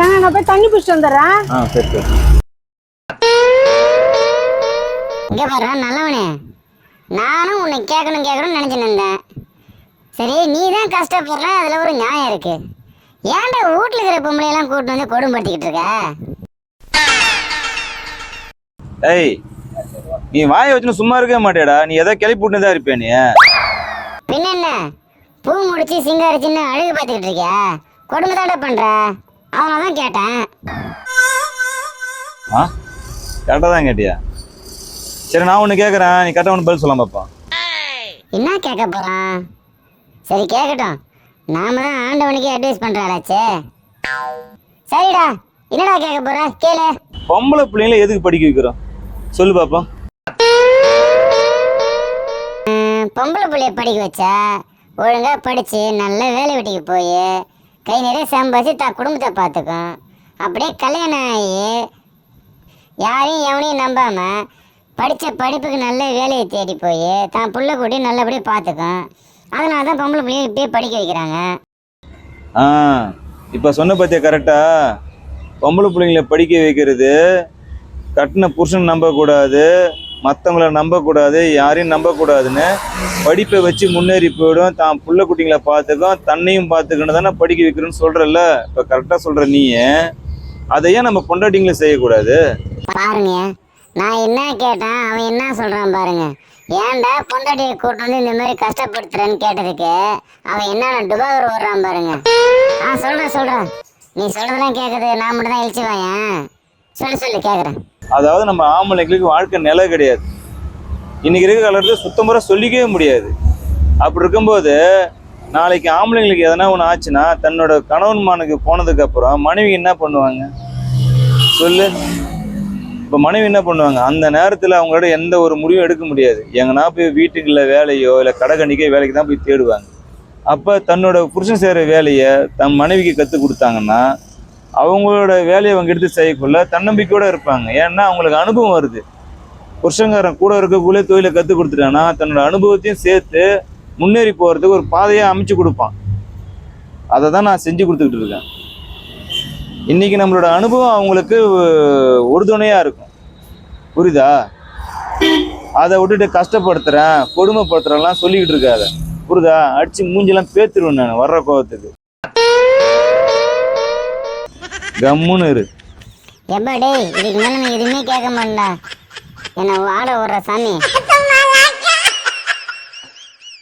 ஏங்க நான் போய் தண்ணி பிடிச்சிட்டு வந்துடுறேன். ஆ சரி சரி. இங்க பாரு நல்லவனே. நானும் உன்னை கேட்கணும் கேட்கணும்னு நினைச்சு இருந்தேன். சரி நீ தான் கஷ்டப்படுற அதுல ஒரு நியாயம் இருக்கு. ஏன்டா வீட்டுல இருக்கிற பொம்பளையெல்லாம் கூட்டு வந்து கொடுமைப்படுத்திக்கிட்டு இருக்க? ஏய் நீ வாயை வச்சுன்னு சும்மா இருக்கவே மாட்டேடா நீ எதை கிளப்பி தான் இருப்பே நீ? பின்ன என்ன? பூ முடிச்சு சிங்காரிச்சின்னு அழகு பார்த்துக்கிட்டு இருக்கியா? கொடுமை தாண்டா பண்ற? அவனை தான் கேட்டேன். ஆ? கரெக்டாக தான் கேட்டியா? சரி நான் ஒன்று கேட்குறேன் நீ கரெக்டாக ஒன்று பதில் சொல்லலாம் பாப்பா என்ன கேட்க போறான்? சரி கேட்கட்டும் நாம தான் ஆண்டவனுக்கே அட்வைஸ் பண்றாளாச்சே சரிடா என்னடா கேட்க போற? கேளு. பொம்பளை பிள்ளைங்கள எதுக்கு படிக்க வைக்கிறோம்? சொல்லு பாப்பா பொம்பளை பிள்ளைய படிக்க வச்சா ஒழுங்காக படித்து நல்ல வேலை வெட்டிக்கு போய் கை நிறைய சம்பாதிச்சு தான் குடும்பத்தை பார்த்துக்கும் அப்படியே கல்யாணம் ஆகி யாரையும் எவனையும் நம்பாமல் படித்த படிப்புக்கு நல்ல வேலையை தேடி போய் தான் புள்ள கூட்டி நல்லபடியாக பார்த்துக்கும் அதனால தான் பொம்பளை பிள்ளைங்க இப்படியே படிக்க வைக்கிறாங்க. ஆ இப்போ சொன்ன பற்றிய கரெக்டாக பொம்பளை பிள்ளைங்கள படிக்க வைக்கிறது கட்டின புருஷன் நம்பக்கூடாது மற்றவங்கள நம்பக்கூடாது யாரையும் நம்பக்கூடாதுன்னு படிப்பை வச்சு முன்னேறி போயிடும். தான் புள்ள குட்டிங்களை பார்த்துக்கும் தன்னையும் பார்த்துக்கணும் தானே படிக்க வைக்கிறோன்னு சொல்கிறல்ல இப்போ கரெக்டாக சொல்கிற நீ அதையே நம்ம பொண்டாட்டிங்களை செய்யக்கூடாது? பாருங்க நான் என்ன கேட்டேன் அவன் என்ன சொல்கிறான் பாருங்க. ஏன்டா பொண்டாட்டியை கூட்டு வந்து இந்த மாதிரி கஷ்டப்படுத்துறேன்னு கேட்டதுக்கு அவன் என்ன டுபாகர் ஓடுறான் பாருங்க. ஆ சொல்கிறேன் சொல்கிறேன் நீ சொல்கிறதெல்லாம் கேட்குது நான் மட்டும் தான் எழுச்சி வாயேன். சொல்லு சொல்லு கேட்குறேன் அதாவது நம்ம ஆம்பளைங்களுக்கு வாழ்க்கை நிலை கிடையாது. இன்னைக்கு இருக்க காலத்தில் சுத்தமுறை சொல்லிக்கவே முடியாது. அப்படி இருக்கும்போது நாளைக்கு ஆம்பளைங்களுக்கு எதனா ஒன்று ஆச்சுன்னா தன்னோட கணவன்மானுக்கு போனதுக்கு அப்புறம் மனைவி என்ன பண்ணுவாங்க? சொல்லு. இப்போ மனைவி என்ன பண்ணுவாங்க? அந்த நேரத்தில் அவங்களோட எந்த ஒரு முடிவும் எடுக்க முடியாது. எங்கன்னா போய் வீட்டுக்குள்ள வேலையோ இல்லை கடைக்கணிக்கோ வேலைக்கு தான் போய் தேடுவாங்க. அப்போ தன்னோட புருஷன் செய்கிற வேலையை தன் மனைவிக்கு கற்றுக் கொடுத்தாங்கன்னா அவங்களோட வேலையை அவங்க எடுத்து செய்யக்குள்ள தன்னம்பிக்கையோட இருப்பாங்க. ஏன்னா அவங்களுக்கு அனுபவம் வருது. புருஷங்காரன் கூட இருக்கக்குள்ளே தொழிலை கற்றுக் கொடுத்துட்டான்னா தன்னோட அனுபவத்தையும் சேர்த்து முன்னேறி போகிறதுக்கு ஒரு பாதையை அமைச்சு கொடுப்பான். அதை தான் நான் செஞ்சு கொடுத்துக்கிட்டு இருக்கேன். இன்னைக்கு நம்மளோட அனுபவம் அவங்களுக்கு உறுதுணையாக இருக்கும். புரியுதா? அதை விட்டுட்டு கஷ்டப்படுத்துகிறேன் கொடுமைப்படுத்துகிறேன்லாம் சொல்லிக்கிட்டு இருக்காத. புரியுதா? அடிச்சு மூஞ்சிலாம் பேத்துருவேன் நான் வர்ற கோவத்துக்கு. கம்முன்னு இரு. எப்பா டேய் இதுக்கு மேலே நான் எதுவுமே கேட்க மாட்டேன்டா. என்னை வாட விடுற சாமி.